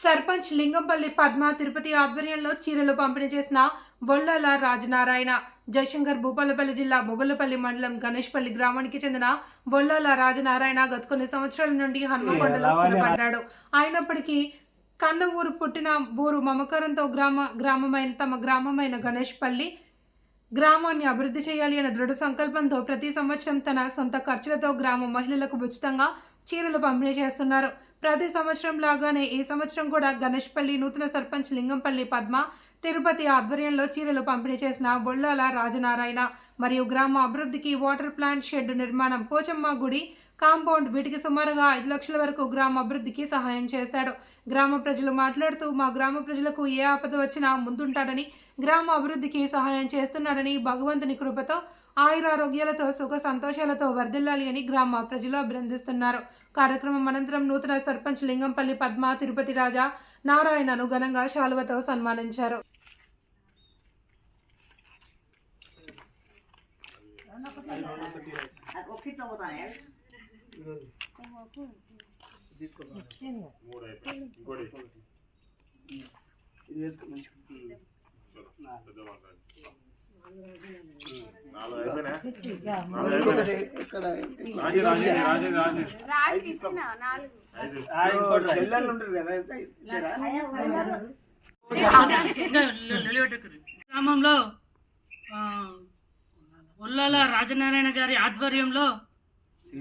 సర్పంచ్ లింగంపల్లి పద్మ తిరుపతి ఆధ్వర్యంలో చీరలు పంపిణీ చేసిన వొల్లాల రాజనారాయణ జయశంకర్ భూపాలపల్లి జిల్లా మొగుళ్ళపల్లి మండలం గణేష్పల్లి గ్రామానికి చెందిన వొల్లాల రాజనారాయణ గత కొన్ని సంవత్సరాల నుండి హనుమకొండలో స్థిరపడ్డాడు అయినప్పటికీ కన్న ఊరు పుట్టిన ఊరు మమకారంతో గ్రామ గ్రామమైన తమ గ్రామమైన గణేష్పల్లి గ్రామాన్ని అభివృద్ధి చేయాలి అనే దృఢ సంకల్పంతో ప్రతి సంవత్సరం తన సొంత ఖర్చులతో గ్రామ మహిళలకు ఉచితంగా చీరలు పంపిణీ చేస్తున్నారు. ప్రతి సంవత్సరం లాగానే ఈ సంవత్సరం కూడా గణేష్పల్లి నూతన సర్పంచ్ లింగంపల్లి పద్మ తిరుపతి ఆధ్వర్యంలో చీరలు పంపిణీ చేసిన బొల్లాల రాజనారాయణ మరియు గ్రామ అభివృద్ధికి వాటర్ ప్లాంట్ షెడ్ నిర్మాణం పోచమ్మ గుడి కాంపౌండ్ వీటికి సుమారుగా ఐదు లక్షల వరకు గ్రామ అభివృద్ధికి సహాయం చేశాడు. గ్రామ ప్రజలు మాట్లాడుతూ మా గ్రామ ప్రజలకు ఏ ఆపద వచ్చినా ముందుంటాడని గ్రామ అభివృద్ధికి సహాయం చేస్తున్నాడని భగవంతుని కృపతో ఆయురారోగ్యాలతో సుఖ సంతోషాలతో వర్ధిల్లాలి అని గ్రామ ప్రజలు అభినందిస్తున్నారు. కార్యక్రమం అనంతరం నూతన సర్పంచ్ లింగంపల్లి పద్మ తిరుపతి రాజా నారాయణను ఘనంగా శాలువతో సన్మానించారు. ఇది గ్రామంలో ఒల్లాల ఉల్లాల రాజనారాయణ గారి ఆధ్వర్యంలో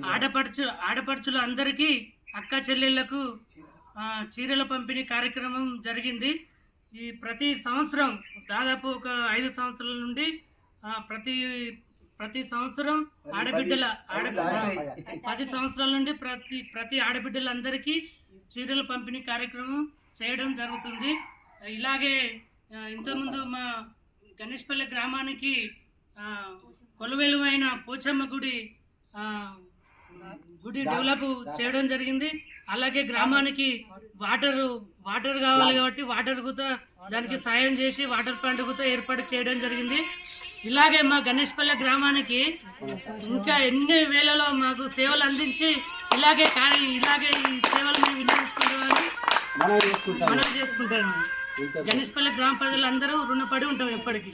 ఆడపడుచు ఆడపడుచుల అందరికీ అక్క చెల్లెళ్ళకు చీరల పంపిణీ కార్యక్రమం జరిగింది. ఈ ప్రతి సంవత్సరం దాదాపు ఒక ఐదు సంవత్సరాల నుండి ప్రతి ప్రతి సంవత్సరం ఆడబిడ్డల ఆడ పది సంవత్సరాల నుండి ప్రతి ప్రతి ఆడబిడ్డలందరికీ చీరల పంపిణీ కార్యక్రమం చేయడం జరుగుతుంది. ఇలాగే ఇంతకుముందు మా గణేష్పల్లి గ్రామానికి కొలువెలువైన పోచమ్మ గుడి గుడి డెవలప్ చేయడం జరిగింది. అలాగే గ్రామానికి వాటర్ వాటర్ కావాలి కాబట్టి వాటర్ కూడా దానికి సాయం చేసి వాటర్ ప్లాంట్ కూడా ఏర్పాటు చేయడం జరిగింది. ఇలాగే మా గణేష్పల్లి గ్రామానికి ఇంకా ఎన్ని వేలలో మాకు సేవలు అందించి ఇలాగే కానీ ఇలాగే ఈ సేవలు మేము వినియోగించుకుంటామని మనం చేసుకుంటాము గణేష్పల్లి గ్రామ ప్రజలందరూ రుణపడి ఉంటాం ఎప్పటికీ.